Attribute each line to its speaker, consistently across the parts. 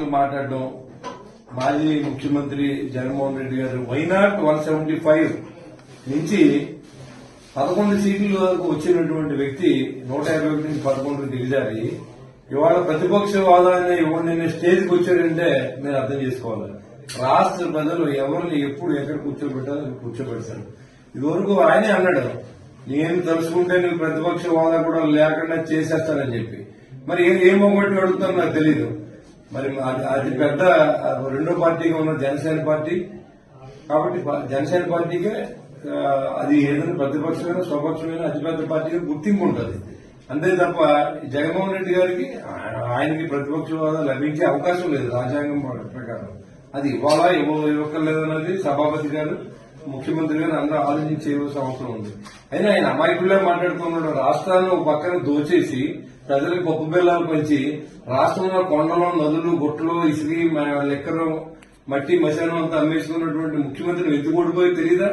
Speaker 1: మాటలు మాట్లాడడం మాజీ ముఖ్యమంత్రి జగన్మోహన్ రెడ్డి గారు వైనాట్ వన్ సెవెంటీ ఫైవ్ నుంచి పదకొండు సీట్ల వరకు వచ్చినటువంటి వ్యక్తి నూట యాభై ఒకటి నుంచి పదకొండు దిగజారి. ఇవాళ ప్రతిపక్ష హోదాన్ని ఇవ్వండి స్టేజ్కి వచ్చారంటే మీరు అర్థం చేసుకోవాలి. రాష్ట్ర ప్రజలు ఎవరిని ఎప్పుడు ఎక్కడ కూర్చోబెట్టాలో కూర్చోబెడతారు. ఇదివరకు ఆయనే అన్నాడు నేను తలుచుకుంటే నేను ప్రతిపక్ష వాదా కూడా లేకుండా చేసేస్తానని చెప్పి. మరి ఏం ఏం మొగ్గొట్టి అడుగుతాను నాకు తెలియదు మరి అది- పెద్ద రెండో పార్టీగా ఉన్న జనసేన పార్టీ. కాబట్టి జనసేన పార్టీకే అది ఏదైనా ప్రతిపక్షమైన స్వపక్షమైన అతిపెద్ద పార్టీగా గుర్తింపు ఉంటుంది. అంతే తప్ప జగన్మోహన్ రెడ్డి గారికి ఆయనకి ప్రతిపక్ష హోదా లభించే అవకాశం లేదు రాజ్యాంగం ప్రకారం. అది ఇవ్వాలా ఇవ్వ ఇవ్వక్కర్లేదన్నది సభాపతి గారు ముఖ్యమంత్రి గారు అందరూ ఆలోచించే అవసరం ఉంది. అయినా ఆయన అమాయకులే మాట్లాడుతున్నాడు రాష్ట్రాన్ని పక్కన దోచేసి ప్రజలకు పప్పు బెల్లాలు పంచి రాష్ట్రంలో కొండలు నదులు గుట్లు ఇసిరి లెక్కలు మట్టి మశానం అంతా అమ్మేసుకున్నటువంటి ముఖ్యమంత్రిని ఎత్తుకోడిపోయి ఓడిపోయి తెలియదా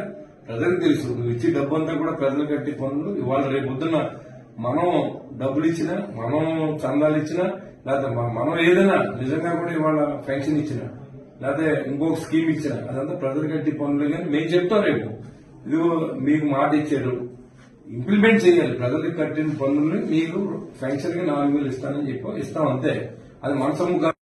Speaker 1: ప్రజలకు తెలుసు. నువ్వు ఇచ్చి డబ్బు అంతా కూడా ప్రజలు కట్టి పనులు. ఇవాళ రేపు పొద్దున్న మనం డబ్బులు ఇచ్చినా మనం చందాలు ఇచ్చినా లేకపోతే మనం ఏదైనా నిజంగా కూడా ఇవాళ పెన్షన్ ఇచ్చినా లేకపోతే ఇంకొక స్కీమ్ ఇచ్చినా అదంతా ప్రజలు కట్టి పనులు కానీ మేము చెప్తాం రేపు. ఇదిగో మీకు మాట ఇచ్చారు. ఇంప్లిమెంట్ చేయాలి. ప్రజలకు కట్టిన పన్నుల్ని మీకు పెన్షన్గా నాలుగు వేలు ఇస్తానని చెప్పి ఇస్తాం అంతే. అది మనసము